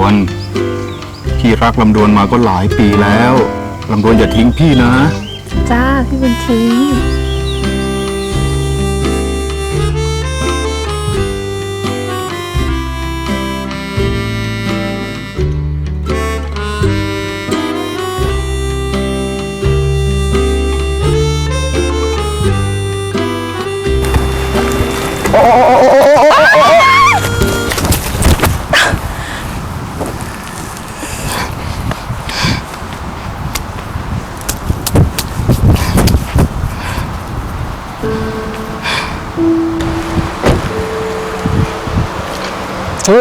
วน พี่รักลำดวนมาก็หลายปีแล้วลำดวนอย่าทิ้งพี่นะ จ้าพี่บุญทิ้งเอ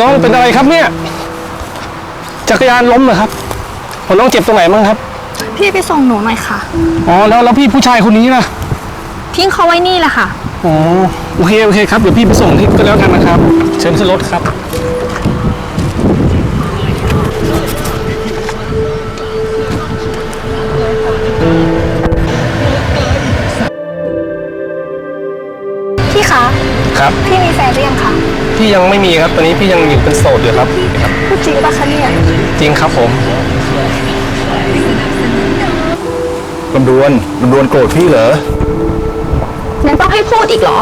น้องเป็นอะไรครับเนี่ย จักรยานล้มเหรอครับผมน้องเจ็บตรงไหนบ้างครับ พี่ไปส่งหนูหน่อยค่ะ อ๋อแล้วแล้วพี่ผู้ชายคนนี้นะทิ้งเขาไว้นี่แหละค่ะ อ๋อโอเคโอเคครับเดี๋ยวพี่ไปส่งที่ก็แล้วกันนะครับ เชิญขึ้นรถครับ พี่คะ ครับ พี่มีแฟนหรือยังคะ พี่ยังไม่มีครับ ตอนนี้พี่ยังอยู่เป็นโสดอยู่ครับ พูดจริงปะคะเนี่ยจริงครับผมลำดวนลำดวนโกรธพี่เหรอ งั้นต้องให้พูดอีกเหรอ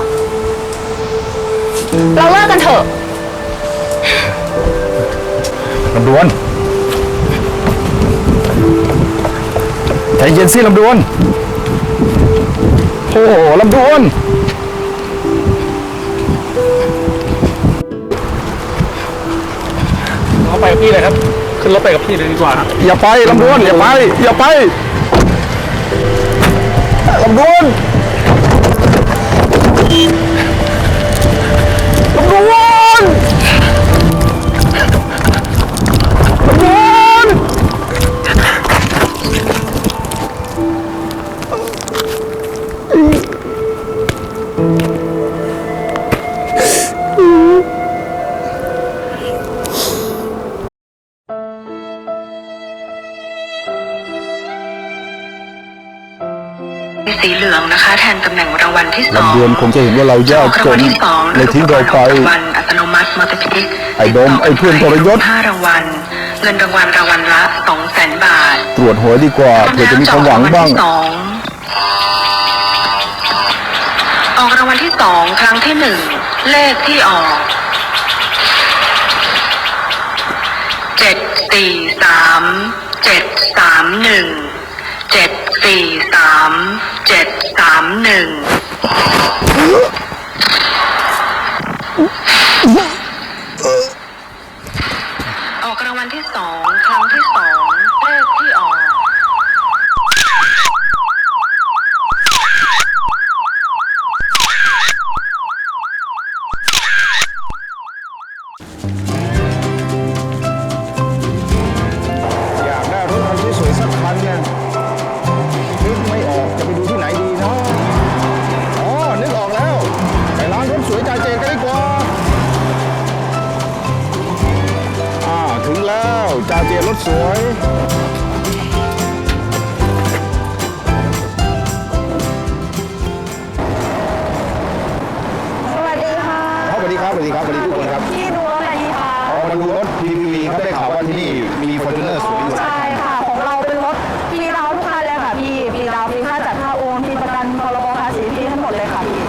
เราเลิกกันเถอะ ลำดวนใจเย็นสิลำดวนโอ้โหลำดวน เอาไปกับพี่เลยครับ ขึ้นรถไปกับพี่เลยดีกว่าครับอย่าไปลำดวนอย่าไป อย่าไปลำดวน สีเหลืองนะคะ แทนตำแหน่งรางวัลที่สองลำดวนคงจะเห็นว่าเรายากจรางวันลที่สองเลยทิ้งเราไปรางวัลอัตโนมัติมัลติพลิกไอ้โดมไอ้เพื่อนทรยศห้ารางวัลเงินรางวัลรางวัลละสองแสนบาท ตรวจหัวดีกว่าเผื่อจะมีความหวังบ้างสองออกรางวัลที่สองครั้งที่หนึ่งเลขที่ออกเจ็ดสี่สามเจ็ดสามหนึ่งเจ็ด สี่สามเจ็ดสามหนึ่ง อ๋อมาดูรถ PPV ครับได้ข่าวว่าที่นี่มีฟอร์จูเนอร์สวยอยู่ใช่ค่ะ ของเราเป็นรถฟรีดาวน์ทุกคันเลยค่ะพี่ฟรีดาวน์ฟรีค่าจัดค่าโอนฟรีประกันพรบภาษีฟรีทั้งหมดเลยค่ะพี่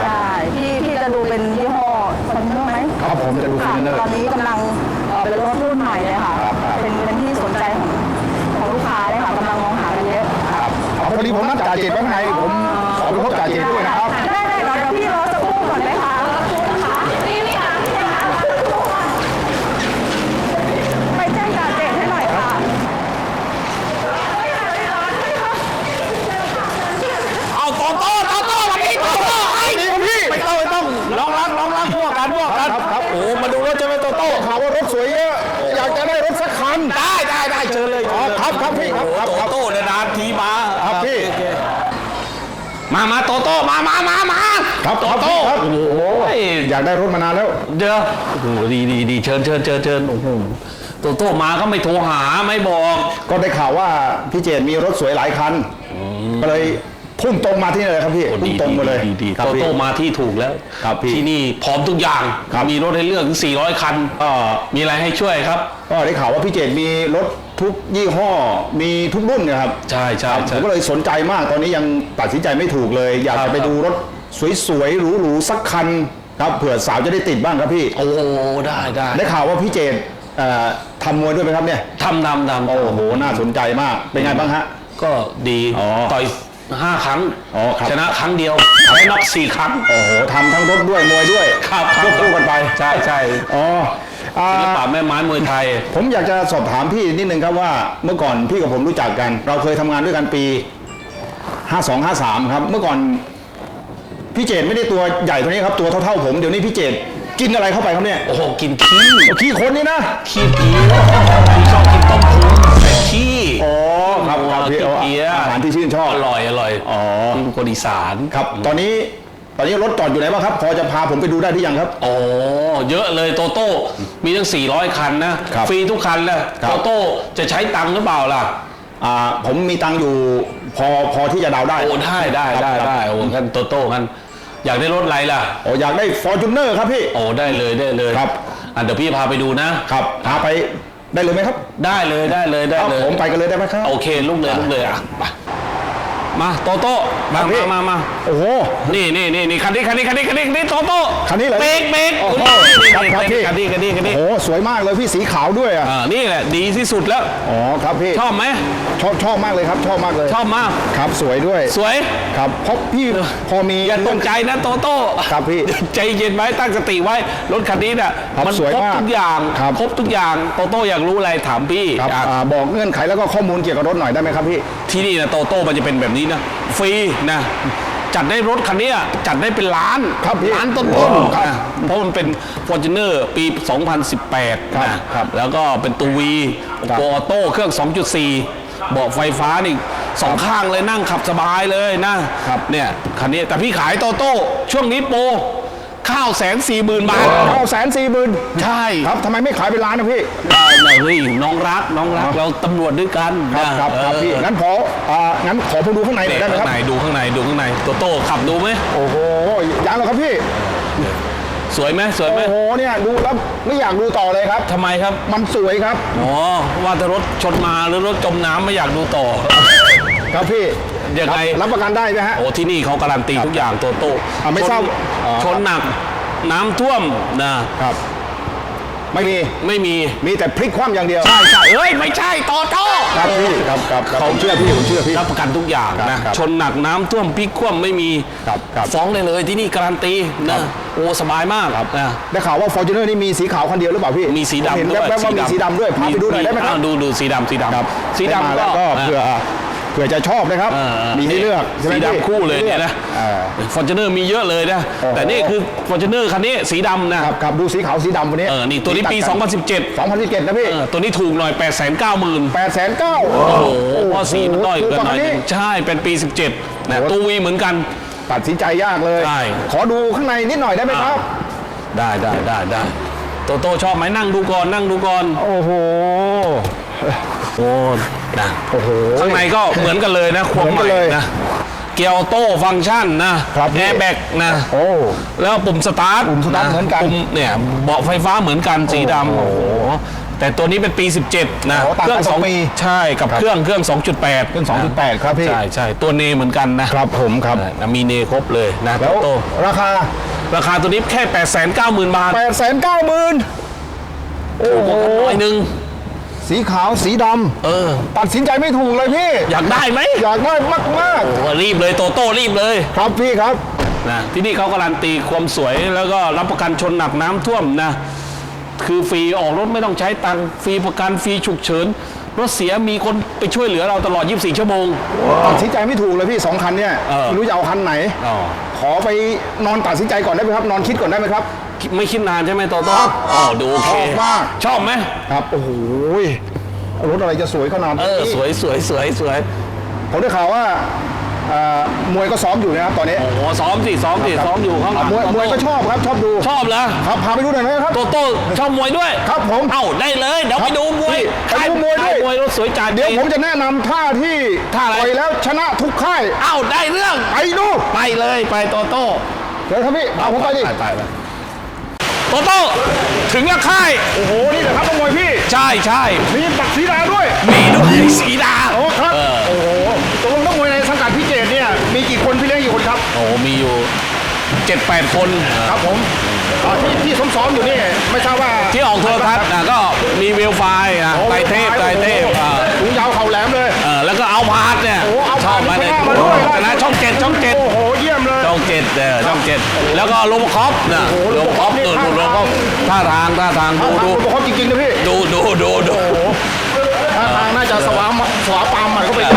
ใช่พี่พี่จะดูเป็นยี่ห้อคอนเนอร์ไหมครับผมจะดูฟอค่ะร์จูเนอร์ตอนนี้กำลังเอ่อเป็นรถรุ่นใหม่เลยค่ะ เป็นเป็นที่สนใจของของลูกค้าเลยค่ะกำลังมองหากันเยอะครับอ๋อพอดีผมนัดจ่าเจนไว้ข้างในผมขอไปพบจ่าเจนด้วยนะครับ ได้ได้เดี๋ยวเดี๋ยวพี่รอสักครู่ก่อนไหมคะไปแจ้งจ่าเจตให้หน่อยค่ะ เอาโตโต้โตโต้มาดิโตโต้ไอ้นี่พี่ไม่ต้องไม่ต้องลองรักลองรักพวกกันพวกกัน ครับครับ โอ้มาดูรถจะไม่โตโต้ ข่าวว่ารถสวยเยอะอยากจะได้รถสักคัน ได้ได้ได้เชิญเลย อ๋อ ครับครับพี่ครับครับครับโตโต้นานๆทีมาครับพี่โอเคมามาโตโต้มามามามาครับโตครับโต้พี่ครับโอ้โหโอ้ยอยากได้รถมานานแล้วเดี๋ยวโอ้โหดีดีดีเชิญเชิญเชิญเชิญโอ้โหโตโต้มาก็ไม่โทรหาไม่บอก ก็ได้ข่าวว่าพี่เจดมีรถสวยหลายคันก็เลยพุ่งตรงมาที่นี่เลยครับพี่โอ้พุ่ดีงตรงมาเลยดีดีครับโตพี่โต้มาที่ถูกแล้วครับพี่ที่นี่พร้อมทุกอย่างครับมีรถให้เลือกถึง400 คันก็มีอะไรให้ช่วยครับก็ได้ข่าวว่าพี่เจตมีรถ ทุกยี่ห้อมีทุกรุ่นนะครับใช่ใช่ครับผใช่ มก็เลยสนใจมากตอนนี้ยังตัดสินใจไม่ถูกเลย อยากครัจะบ ไปดูรถสวยๆหรูๆสักคันครับเผื่อสาวจะได้ติดบ้างครับพี่ โอ้ได้ได้ได้ข่าวว่าพี่เจตเอ่อทำมวยด้วยไหมครับเนี่ย ทำนำนำโอ้โห น่าสนใจมาก เป็นไงบ้างฮะ ก็ดีอ๋อต่อยห้าครั้งอ๋อครับ ชนะครั้งเดียวแพ้น็อกสี่ครั้ง โอ้โหทำทั้งรถด้วยมวยด้วยครับควบคู่กันไป ใช่ใช่ อ๋ออ่า ศิลปะแม่ไม้มวยไทย ผมอยากจะสอบถามพี่นิดนึงครับว่าเมื่อก่อนพี่กับผมรู้จักกัน เราเคยทำงานด้วยกันปี 52 53 ครับ เมื่อก่อนพี่เจตไม่ได้ตัวใหญ่เท่านี้ครับ ตัวเท่าๆผมเดี๋ยวนี้พี่เจตกินอะไรเข้าไปครับเนี่ยโอ้โหกินขี้เอาขี้คนนี่นะขี้เกี๊ยวพี่ชอบกินต้มพุงแต่ขี้อ๋อครับครับพี่ขี้เอาเกี๊ยวอาหารที่ชื่นชอบอร่อยอร่อยอ๋อที่คนอีสาน ครับ ตอนนี้ ตอนนี้รถจอดอยู่ไหนบ้างครับ พอจะพาผมไปดูได้ที่ยังครับ โอ้เยอะเลยโตโต้มีตั้ง 400 คันนะ ครับฟรีทุกคันเลยครับ โตโต้จะใช้ตังค์หรือเปล่าล่ะ อ่าผมมีตังค์อยู่พอพอที่จะเดาได้โอ้ได้ได้ได้ครับได้โอ้กันโตโต้กันอยากได้รถอะไรล่ะ โอ้อยากได้ฟอร์จูเนอร์ครับพี่ โอ้ได้เลยได้เลยครับ อะเดี๋ยวพี่พาไปดูนะ ครับพาไปได้เลยไหมครับได้เลยได้เลยได้เอาเลย ผมไปกันเลยได้ไหมครับ โอเคลุกเลยลุกเลยอะไป มาโตโต้มาครับพี่ มามามาโอ้โห นี่นี่นี่นี่คันนี้คันนี้คันนี้คันนี้คันนี้โตโต้คันนี้เหรอเบรกเบรกโอ้โหนี่ครับนี่ครับพี่ คันนี้คันนี้คันนี้โอ้โหสวยมากเลยพี่สีขาวด้วยอะอ่านี่แหละดีที่สุดแล้ว อ๋อครับพี่ชอบไหมชอบชอบมากเลยครับ ชอบมากเลยชอบมากครับสวยด้วยสวย ครับเพราะพี่พอมีอย่าตกใจนะโตโต้ครับพี่ ใจเย็นไว้ตั้งสติไว้รถคันนี้น่ะครับมัสวยครบมากทุกอย่างครับ ครบทุกอย่างโตโต้อยากรู้อะไรถามพี่ครับอะอ่าบอกเงื่อนไขแล้วก็ข้อมูลเกี่ยวกับรถหน่อยได้ไหมครับพี่ที่นี่นะโตโต้มันจะเป็นแบบนี้นะฟรีนะจัดได้รถคันเนี้ยจัดได้เป็นล้านครับพี่ล้านต้นโอ้ๆครับนะเพราะมันเป็น f o r t u n e r ปี 2018ครับนะครับแล้วก็เป็นตัววีครับตัวออโต้เครื่อง 2.4 เบาะไฟฟ้านี่สองข้างเลยนั่งขับสบายเลยนะครับเนี่ยคันนี้แต่พี่ขายโตโต้ช่วงนี้โปร ข้าวแสนสี่หมื่นบาท เอาแสนสี่หมื่นใช่ครับทำไมไม่ขายเป็นล้านนะพี่ ได้เลยเฮ้ยน้องรักน้องรักเราตำรวจด้วยกันครับนะครับครับพี่เอองั้นขออ่างั้นขอผมดูข้างในหน่อยได้ไหมครับ ข้างในดูข้างในดูข้างในโตโต้ขับดูไหมโอ้โหยังเหรอครับพี่ สวยไหมสวยไหมโอ้โหเนี่ยดูแล้วไม่อยากดูต่อเลยครับ ทำไมครับมันสวยครับ อ๋อว่าแต่รถชนมาหรือรถจมน้ำไม่อยากดูต่อ ครับพี่ยังไงรับรับประกันได้ไหมฮะ โอ้ที่นี่เขาการันตีทุกอย่างโตโต้อะไม่ทราบชนอ๋อ ชนหนัก น้ำท่วมนะครับ ไม่มี ไม่มี มีแต่พลิกคว่ำอย่างเดียวใช่ใช่เอ้ย ไม่ใช่โตโต้ครับพี่ครับครับครับผมเชื่อพี่ผมเชื่อพี่ รับประกันทุกอย่างครับนะครับ ชนหนักน้ำท่วมพลิกคว่ำไม่มีครับครับ ฟ้องได้เลยที่นี่การันตีครันะบ โอ้สบายมากนะ ได้ข่าวว่าฟอร์จูเนอร์นี่มีสีขาวคันเดียวหรือเปล่าพี่มีสีเห็นดำด้วยแว๊บๆว่ามีสีดำด้วยพาไปดูหน่อยได้ไหมครับาดูดูสีดำสีดำครับสีได้มาดำแล้วก็เผื่อ เผื่อจะชอบนะครับเออมีให้เลือกใช่ไหมสีพี่ดำคู่เลยเนี่ยนะอ่า ฟอร์จูเนอร์มีเยอะเลยนะ โอ้โห แต่นี่คือฟอร์จูเนอร์คันนี้สีดำนะครับครับดูสีขาวสีดำวันนี้เออนี่ตัวนี้ปี 2017 2017นะพี่เออตัวนี้ถูกหน่อย 8 9 0 0 0 0 8 9 0 0 0 โอ้โหเพราะสีมันด้อยเกินหน่อยถูกกว่าคันนี้ใช่เป็นปี 17นะโอ้โหตู้วีเหมือนกัน ตัดสินใจยากเลย ใช่ ขอดูข้างในนิดหน่อยได้ไหมครับ ได้ได้ได้ได้โตโต้ชอบไหมนั่งดูก่อนนั่งดูก่อน โอ้โห โอ้นะโอ้โห ข้างในก็เหมือนกันเลยนะควงเหมือนกันเลยนะ เกียร์ออโต้ฟังก์ชันนะครับแอร์แบ็กนะ โอ้ แล้วปุ่มสตาร์ทปุ่มสตาร์ทเหมือนกันปุ่มเนี่ยเบาะไฟฟ้าเหมือนกันสีดำโอ้โอ้โหโหแต่ตัวนี้เป็นปี 17 นะโอ้ต่างกันสองปีใช่กับครับเครื่องเครื่อง 2.8เครื่อง2.8ครับพี่ ใช่ใช่ตัวเนเหมือนกันนะครับผมครับ นะมีเนครบเลยนะแล้วโตราคาราคาตัวนี้แค่ 890,000 บาท8 9 0 0 0 0โอ้โหหน่อยหนึง สีขาวสีดเออำตัดสินใจไม่ถูกเลยพี่ อยากได้ไหมอยากได้มากโอ้รีบเลยโตโต้รีบเลยๆครับพี่ครับ นะที่นี่เขาการันตีความสวยแล้วก็รับประกันชนหนักน้ำท่วมนะ คือฟรีออกรถไม่ต้องใช้ตังค์ฟรีประกันฟรีฉุกเฉินรถเสียมีคนไปช่วยเหลือเราตลอด 24 ชั่วโมง ตัดสินใจไม่ถูกเลยพี่สองคันเนี่ยเออ ไม่รู้จะเอาคันไหน อ๋อขอไปนอนตัดสินใจก่อนได้ไหมครับ นอนคิดก่อนได้ไหมครับ ไม่คิดนานใช่ไหมโตโต้ครับอ๋อดูโอเคชอบมาก ชอบไหมครับ โอ้โหรถอะไรจะสวยขนาดเอนี้อสวยสวยสวยสวยผมได้ข่าวว่าเอ่อมวยก็ซ้อมอยู่นะครับตอนนี้โอ้โหซ้อมสิซ้อมสิซ้อมอยู่ข้างหลังมวยมวยก็ชอบครับชอบดูชอบเหรอครับพาไปดูหน่อยนะครับ โตโต้ชอบมวยด้วยครับผม เอ้าได้เลยเดี๋ยวไปดูมวยไปดูมวยด้วย ค่ามวยรถสวยจ่าเดี๋ยวผมจะแนะนำท่าที่ท่าอะไร ต่อยแล้วชนะทุกค่ายเอ้าได้เรื่องไปดูไปเลยไปโตโต้เดี๋ยวครับพี่เอาผมไปดิ ไปไปไป โตโต้ถึงแล้วค่าย โอ้โห นี่แหละครับนักมวยพี่ ใช่ใช่มีปักสีดาด้วย มีด้วยสีดาโอ้ครับเออโอ้โหตกลงนักมวยในสังกัดพี่เจตเนี่ย มีกี่คนพี่เลี้ยงกี่คนครับ โอ้โหมีอยู่เจ็ดแปดคนครับผมอ่าที่ที่ซ้อมๆอยู่นี่ไม่ทราบว่าที่ออกโทรทัศน์นะก็มีเวลไฟล์นะโอ้ไตรเทพไตรเทพอ่าถุงยาวเข่าแหลมเลยเออแล้วก็เอาพาร์ทเนี่ยโอ้เอาชอบมาพาเลร์ยทมาด้วยชนะช่องเจ็ดช่องเจ็ด จ็ดเออช่องเจ็ดแล้วก็โลบคอปนะโอ้โหโลบคอปโลดูโบคอปนี่ดูโลบคอปท่าทางท่าทางดูดูดูเขาจริงๆนะพี่ดูดูดูดูท่าทางน่าจะสวามสวาปามมันเข้าไป แล้ว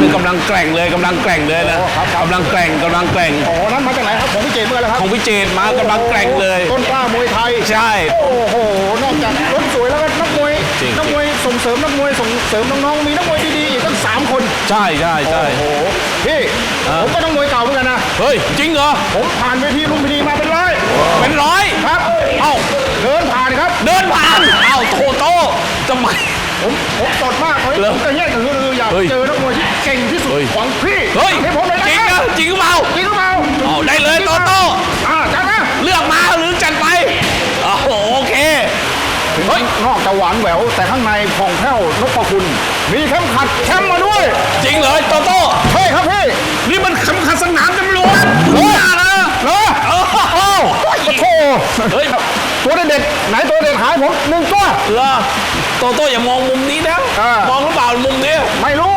นี่กำลังแกร่งเลยกำลังแกร่งเลยนะโอ้ครับครับ กำลังแกร่งกำลังแกร่งโอ้โหนั้นมาจากไหนครับของพี่เจตเมื่อไรครับของพี่เจตมากำลังแกร่งเลย ต้นกล้ามวยไทย ใช่ โอ้โห นอกจากรถสวยแล้วก็นักมวย จริงนักมวยส่งเสริมนักมวยส่งเสริมน้องๆ มีนักมวยดีๆ อีกตั้งสามคน ใช่ใช่ใช่โอ้โหพี่ผมก็นักมวยเก่าเหมือนกันนะเฮ้ยจริงเหรอผมผ่านเวทีลุมพินีมาเป็นร้อยเป็นร้อยครับเอ้าเดินผ่านครับ เดินผ่านเอ้าโตโต้ทำไมผมผมสดมากเลยเหรอผมจะแยกกันคืออยากเฮ้ยเจอนักมวยที่เก่งที่สุดเฮ้ยของพี่เฮ้ยให้ผมเลยจริงนะนะจริงหรือเปล่าจริงหรือเปล่าเอาได้เลยโตโต้อ่าจัดนะเลือกมาหรือจัดไปโอ้โหโอเคเฮ้ยนอกจากหวานแหววแต่ข้างในผ่องแผ้วนพคุณ มีเข็มขัดแชมป์ มาด้วยจริงเหรอโตโต้ใช่ครับพี่นี่มันคำขัดสนามตำรวจรู้นะนะเหรอโอ้โหโอ้โหเฮ้ยตัวเด็ดๆไหนตัวเด็ดหายผมหนึ่งตัวเหรอโตโต้อย่ามองมุมนี้นะอ่ามมองหรือเปล่ามุมนี้ไม่รู้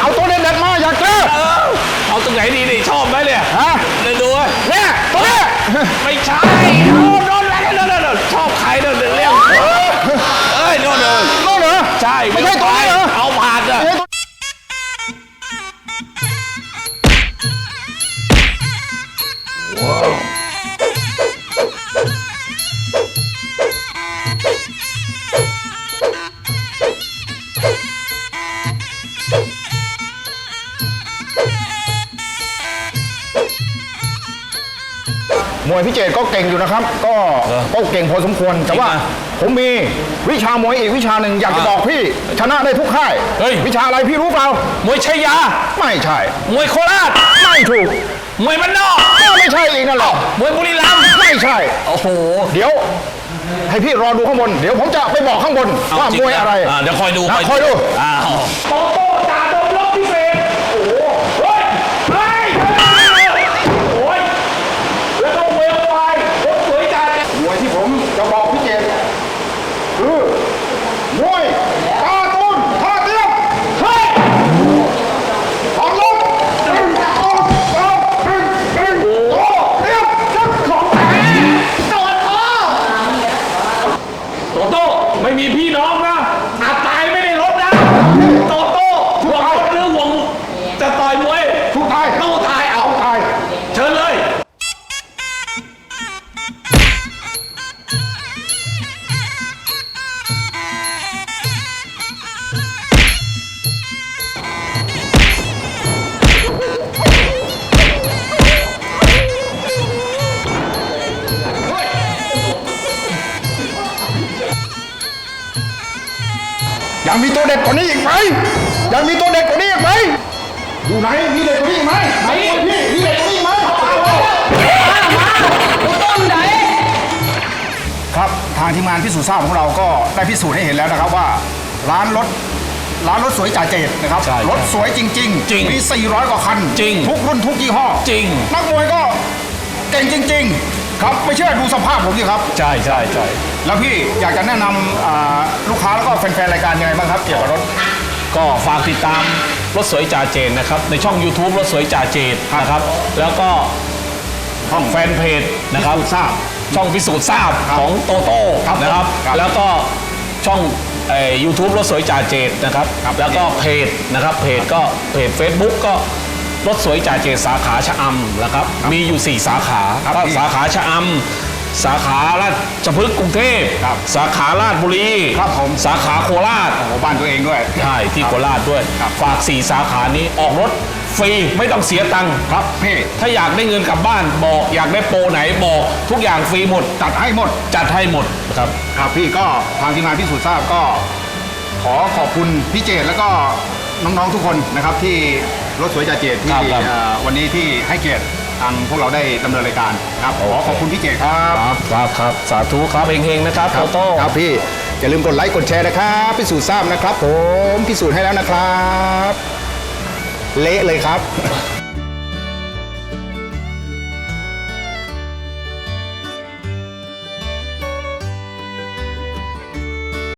เอาตัวเด็ดๆมาอยากเจอเออเอาตรงไหนดีดิชอบไหมเนี่ยฮะเดี๋ยวดูเว้ยเนี่ยตัวเนี้ยไม่ใช่โอ้โดนแล้วโดนแล้วชอบใครโดนเรียกเอ้ยโดนเลยนู่นเหรอใช่ไม่ใช่ตัว มวยพี่เจตก็เก่งอยู่นะครับ ก็ก็เก่งพอสมควร แต่ว่าผมมีวิชามวยอีกวิชาหนึ่งอยากจะบอกพี่ ชนะได้ทุกค่ายเฮ้ย วิชาอะไรพี่รู้เปล่ามวยชัยยา ไม่ใช่ มวยโคราช ไม่ถูก มวยบ้านนอกก็ ไม่ใช่อีกนั่นแหละมวยบุรีรัมย์ไม่ใช่ โอ้โห เดี๋ยว ให้พี่รอดูข้างบน เดี๋ยวผมจะไปบอกข้างบนเอว่าจงมวยอะไราเดี๋ยวคอยดูนะคอยดู อ้าวโตโต้ ยังมีตัวเด็ดกว่านี้อีกไหมยังมีตัวเด็ดกว่านี้อีกไหมอยู่ไหนมีเด็ดกว่านี้อีกไหมไหนพี่มีเด็ดกว่านี้อีกไหมครับทางทีมงานพิสูจน์ทราบของเราก็ได้พิสูจน์ให้เห็นแล้วนะครับว่า ร้านรถร้านรถสวยจ่าเจตนะครับ ใช่รถสวยจริงจริงมี 400 กว่าคัน จริง ทุกรุ่นทุกยี่ห้อจริง นักมวยก็เก่งจริง ๆ ครับไม่เชื่อดูสภาพผมดิครับ ใช่ใช่ใช่ แล้วพี่อยากจะแนะนำอ่าลูกค้าแล้วก็แฟนๆรายการยังไงบ้างครับเกี่ยวกับรถ ก็ฝากติดตามรถสวยจ่าเจนนะครับ ในช่อง YouTube รถสวยจ่าเจนนะครับ แล้วก็ช่องแฟนเพจนะครับทราบช่องพิสูจน์ทราบของโตโต้ครับนะครับ ครับแล้วก็ช่องยูทูบรถสวยจ่าเจนนะครับแล้วก็เพจนะครับเพจก็เพจ Facebook ก็รถสวยจ่าเจนสาขาชะอำนะครับ มีอยู่ 4 สาขาครับก็พี่สาขาชะอำ สาขาราชพฤกษ์กรุงเทพครับสาขาราชบุรีครับผม สาขาโคราช โอ้โหบ้านตัวเองด้วย ใช่ที่โคราชด้วย ครับ ฝาก 4 สาขานี้ออกรถฟรีไม่ต้องเสียตังค์ครับพี่ถ้าอยากได้เงินกลับบ้านบอกอยากได้โปรไหนบอก ทุกอย่างฟรีหมดจัดให้หมด จัดให้หมดครับ ครับพี่ก็ทางทีมงานพิสูจน์ทราบก็ ขอขอบคุณพี่เจตแล้วก็น้องๆทุกคนนะครับที่รถสวยจ่าเจตที่ครับครับ เอ่อวันนี้ที่ให้เกียรติ ทางพวกเราได้ดำเนินรายการครับขอขอบคุณพี่เจตครับ ครับครับครับสาธุครับเฮงๆนะครับครัโตโต้ครับพี่ อย่าลืมกดไลค์กดแชร์นะครับพิสูจน์ทราบนะครับ ผมพิสูจน์ให้แล้วนะครับ เละเลยครับ